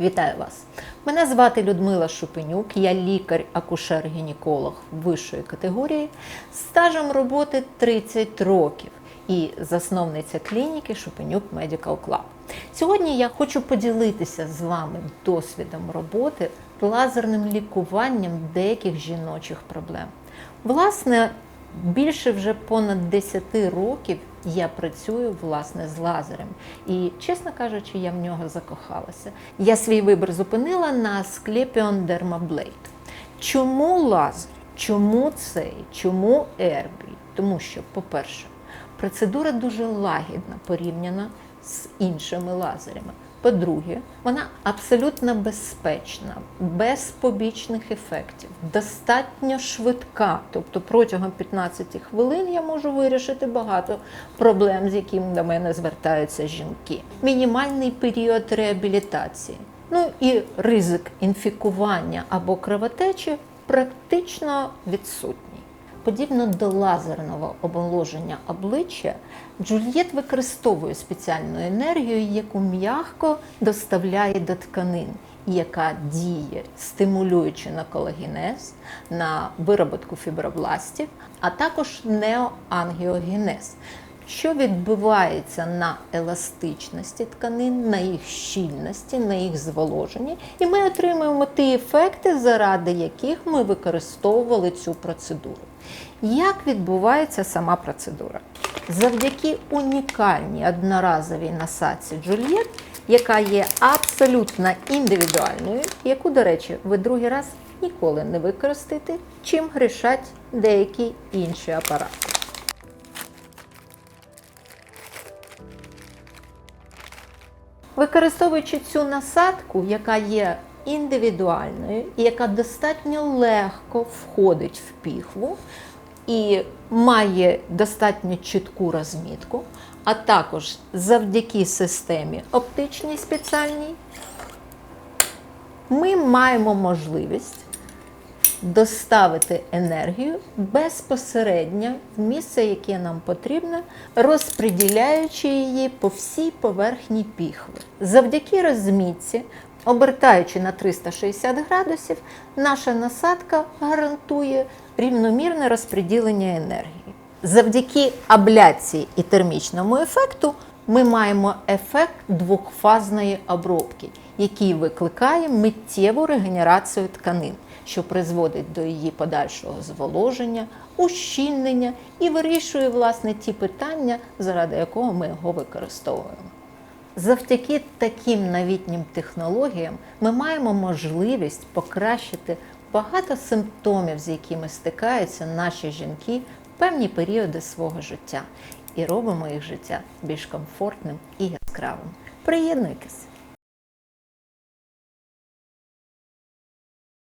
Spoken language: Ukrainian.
Вітаю вас! Мене звати Людмила Шупенюк, я лікар-акушер-гінеколог вищої категорії стажем роботи 30 років і засновниця клініки Шупенюк Medical Club. Сьогодні я хочу поділитися з вами досвідом роботи лазерним лікуванням деяких жіночих проблем. Власне, Більше вже понад 10 років я працюю власне з лазером, і чесно кажучи, я в нього закохалася. Я свій вибір зупинила на Asclepion Dermablade. Чому лазер? Чому цей? Чому Ербій? Тому що, по-перше, процедура дуже лагідна порівняно з іншими лазерами. По-друге, вона абсолютно безпечна, без побічних ефектів, достатньо швидка. Тобто протягом 15 хвилин я можу вирішити багато проблем, з якими до мене звертаються жінки. Мінімальний період реабілітації. Ну і ризик інфікування або кровотечі практично відсутній. Подібно до лазерного оболоження обличчя, Джульєт використовує спеціальну енергію, яку м'ягко доставляє до тканин, яка діє, стимулюючи на колагенез, на вироботку фібробластів, а також неоангіогенез, що відбувається на еластичності тканин, на їх щільності, на їх зволоженні, і ми отримуємо ті ефекти, заради яких ми використовували цю процедуру. Як відбувається сама процедура? Завдяки унікальній одноразовій насадці Джульєт, яка є абсолютно індивідуальною, яку, до речі, ви другий раз ніколи не використаєте, чим грішать деякі інші апарати. Використовуючи цю насадку, яка є індивідуальною яка достатньо легко входить в піхву і має достатньо чітку розмітку, а також завдяки системі оптичній спеціальній, ми маємо можливість доставити енергію безпосередньо в місце, яке нам потрібно, розподіляючи її по всій поверхні піхви. Завдяки розмітці, обертаючи на 360 градусів, наша насадка гарантує рівномірне розподілення енергії. Завдяки абляції і термічному ефекту ми маємо ефект двохфазної обробки, який викликає миттєву регенерацію тканин, що призводить до її подальшого зволоження, ущільнення і вирішує власне ті питання, заради якого ми його використовуємо. Завдяки таким новітнім технологіям ми маємо можливість покращити багато симптомів, з якими стикаються наші жінки в певні періоди свого життя, і робимо їх життя більш комфортним і яскравим. Приєднуйтесь!